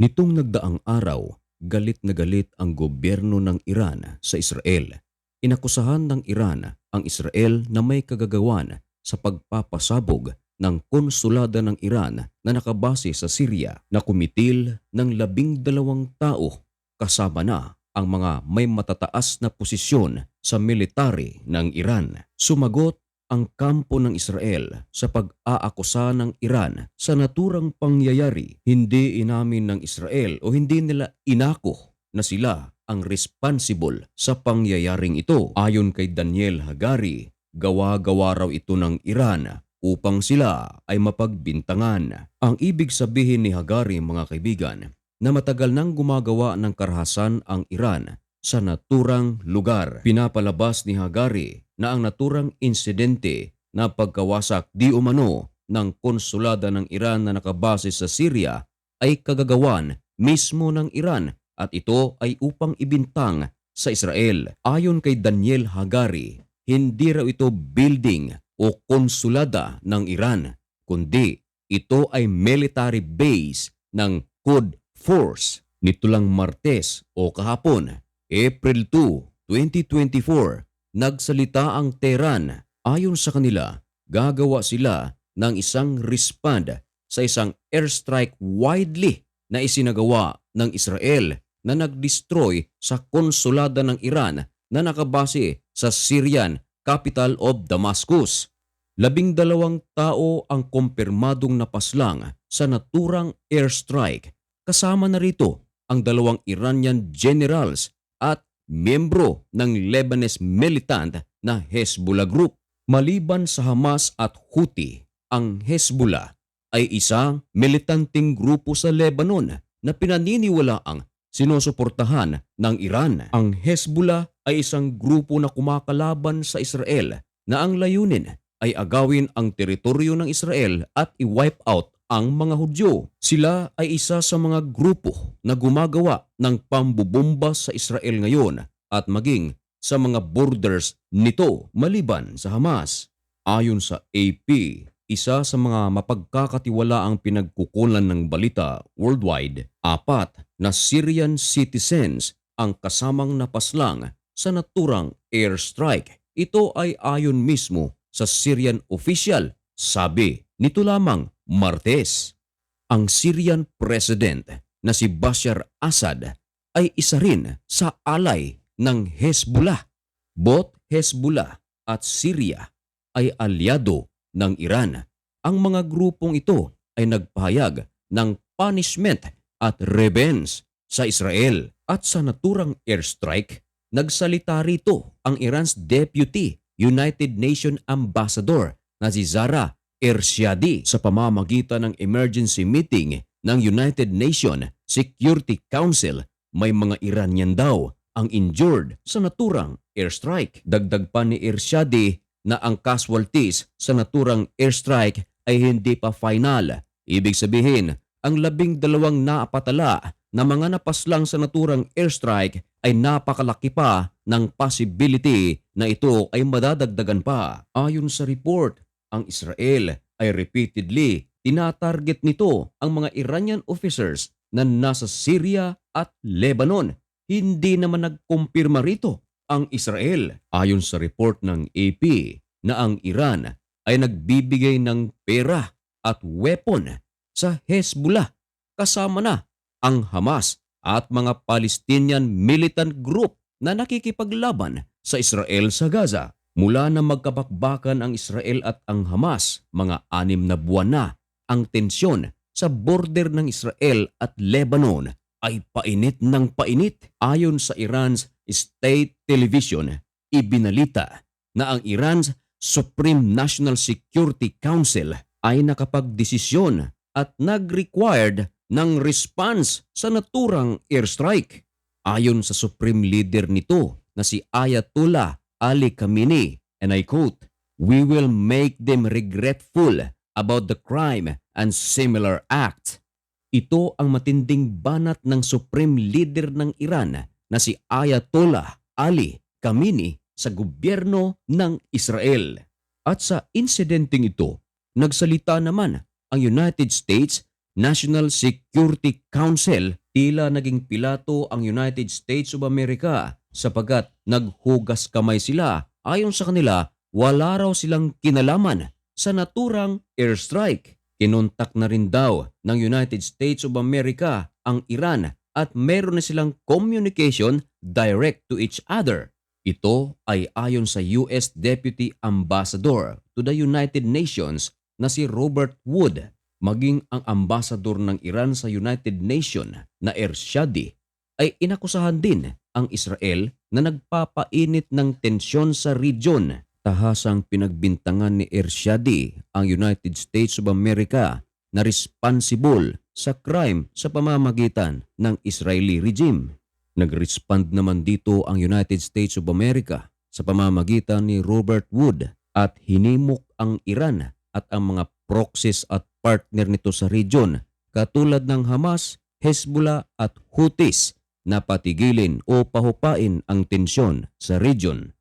Nitong nagdaang araw, galit na galit ang gobyerno ng Iran sa Israel. Inakusahan ng Iran ang Israel na may kagagawan sa pagpapasabog ng konsulada ng Iran na nakabase sa Syria na kumitil ng labing dalawang tao kasama na ang mga may matataas na posisyon sa military ng Iran. Sumagot ang kampo ng Israel sa pag-aakusa ng Iran sa naturang pangyayari. Hindi inamin ng Israel o hindi nila inako na sila ang responsible sa pangyayaring ito. Ayon kay Daniel Hagari, gawa-gawa raw ito ng Iran upang sila ay mapagbintangan. Ang ibig sabihin ni Hagari mga kaibigan na matagal nang gumagawa ng karahasan ang Iran sa naturang lugar. Pinapalabas ni Hagari na ang naturang insidente na pagkawasak di umano ng konsulada ng Iran na nakabase sa Syria ay kagagawan mismo ng Iran at ito ay upang ibintang sa Israel. Ayon kay Daniel Hagari, hindi raw ito building o konsulada ng Iran, kundi ito ay military base ng Quds Force. Nito lang Martes o kahapon, April 2, 2024, nagsalita ang Tehran. Ayon sa kanila, gagawa sila ng isang respond sa isang airstrike widely na isinagawa ng Israel na nag-destroy sa konsulada ng Iran na nakabase sa Syrian capital of Damascus. Labing dalawang tao ang kumpirmadong napaslang sa naturang airstrike. Kasama na rito ang dalawang Iranian generals miyembro ng Lebanese militant na Hezbollah Group. Maliban sa Hamas at Houthi, ang Hezbollah ay isang militanteng grupo sa Lebanon na pinaniniwalaang sinusuportahan ng Iran. Ang Hezbollah ay isang grupo na kumakalaban sa Israel na ang layunin ay agawin ang teritoryo ng Israel at i-wipe out ang mga Hudyo. Sila ay isa sa mga grupo na gumagawa ng pambubomba sa Israel ngayon at maging sa mga borders nito maliban sa Hamas. Ayon sa AP, isa sa mga mapagkakatiwalaang pinagkukulan ng balita worldwide, apat na Syrian citizens ang kasamang napaslang sa naturang airstrike. Ito ay ayon mismo sa Syrian official, sabi nito lamang Martes. Ang Syrian President na si Bashar Assad ay isa rin sa alay ng Hezbollah. Both Hezbollah at Syria ay alyado ng Iran. Ang mga grupong ito ay nagpahayag ng punishment at revenge sa Israel at sa naturang airstrike, nagsalita rito ang Iran's Deputy United Nations Ambassador na si Zara Ershadi sa pamamagitan ng emergency meeting ng United Nations Security Council may mga Iranian daw ang injured sa naturang airstrike. Dagdag pa ni Ershadi na ang casualties sa naturang airstrike ay hindi pa final. Ibig sabihin, ang labing dalawang naapatala na mga napaslang sa naturang airstrike ay napakalaki pa ng possibility na ito ay madadagdagan pa. Ayon sa report, ang Israel ay repeatedly tinatarget nito ang mga Iranian officers na nasa Syria at Lebanon. Hindi naman nagkumpirma rito ang Israel. Ayon sa report ng AP na ang Iran ay nagbibigay ng pera at weapon sa Hezbollah kasama na ang Hamas at mga Palestinian militant group na nakikipaglaban sa Israel sa Gaza. Mula na magkabakbakan ang Israel at ang Hamas, mga anim na buwan na, ang tensyon sa border ng Israel at Lebanon ay painit ng painit. Ayon sa Iran's state television, ibinalita na ang Iran's Supreme National Security Council ay nakapagdesisyon at nag-required ng response sa naturang airstrike. Ayon sa Supreme Leader nito na si Ayatollah Ali Khamenei, and I quote, We will make them regretful about the crime and similar act. Ito ang matinding banat ng Supreme Leader ng Iran na si Ayatollah Ali Khamenei sa gobyerno ng Israel. At sa insidenteng ito, nagsalita naman ang United States National Security Council, tila naging pilato ang United States of America sapagat naghugas kamay sila. Ayon sa kanila, wala raw silang kinalaman sa naturang airstrike. Kinontak na rin daw ng United States of America ang Iran at meron na silang communication direct to each other. Ito ay ayon sa US Deputy Ambassador to the United Nations na si Robert Wood. Maging ang ambassador ng Iran sa United Nations na Ershadi ay inakusahan din ang Israel na nagpapainit ng tensyon sa region. Tahasang pinagbintangan ni Ershadi ang United States of America na responsible sa crime sa pamamagitan ng Israeli regime. Nag-respond naman dito ang United States of America sa pamamagitan ni Robert Wood at hinimok ang Iran at ang mga proxies at partner nito sa region katulad ng Hamas, Hezbollah at Houthis na patigilin o pahupain ang tensyon sa region.